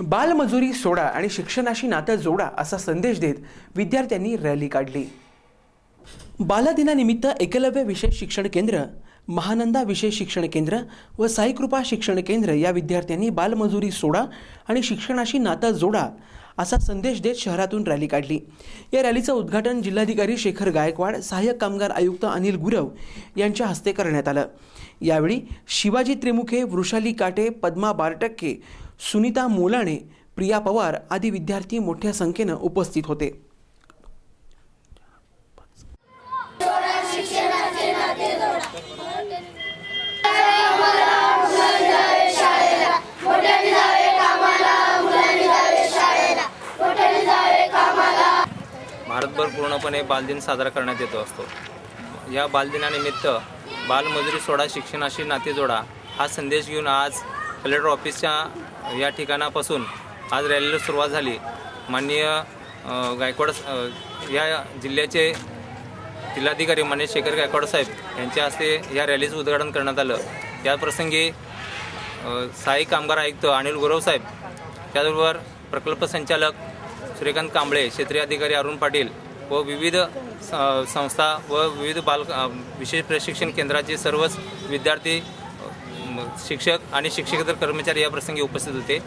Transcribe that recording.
बालमजुरी सोडा आणि शिक्षणाशी नातं जोडा असा संदेश देत विद्यार्थ्यांनी रॅली काढली. बालदिनानिमित्त एकलव्य विशेष शिक्षण केंद्र महानंदा विशेष शिक्षण केंद्र व साईकृपा शिक्षण केंद्र या विद्यार्थ्यांनी बालमजुरी सोडा आणि शिक्षणाशी नातं जोडा असा संदेश देत शहरातून रॅली काढली. या रॅलीचं उद्घाटन जिल्हाधिकारी शेखर गायकवाड सहाय्यक कामगार आयुक्त अनिल गुरव यांच्या हस्ते करण्यात आलं. यावेळी शिवाजी त्रिमुखे वृषाली काटे पद्मा बारटक्के सुनीता मोलाणे प्रिया पवार आदी विद्यार्थी मोठ्या संख्येनं उपस्थित होते. भारतभर पूर्णपणे बालदिन साजरा करण्यात येतो असतो. या बालदिनानिमित्त बालमजुरी सोडा शिक्षणाशी नाते जोडा हा संदेश घेऊन आज कलेक्टर ऑफिसच्या या ठिकाणापासून आज रॅलीला सुरुवात झाली. माननीय गायकवाड या जिल्ह्याचे जिल्हाधिकारी मान्य शेखर गायकवाड साहेब यांच्या हस्ते या रॅलीचं उद्घाटन करण्यात आलं. या सहाय्यक कामगार आयुक्त अनिल गुरव साहेब त्याचबरोबर प्रकल्प संचालक श्रीकांत कांबळे क्षेत्रीय अधिकारी अरुण पाटील व विविध स- संस्था व विविध बाल विशेष प्रशिक्षण केंद्राचे सर्वच विद्यार्थी शिक्षक आणि शिक्षकेतर कर्मचारी या प्रसंगी उपस्थित होते.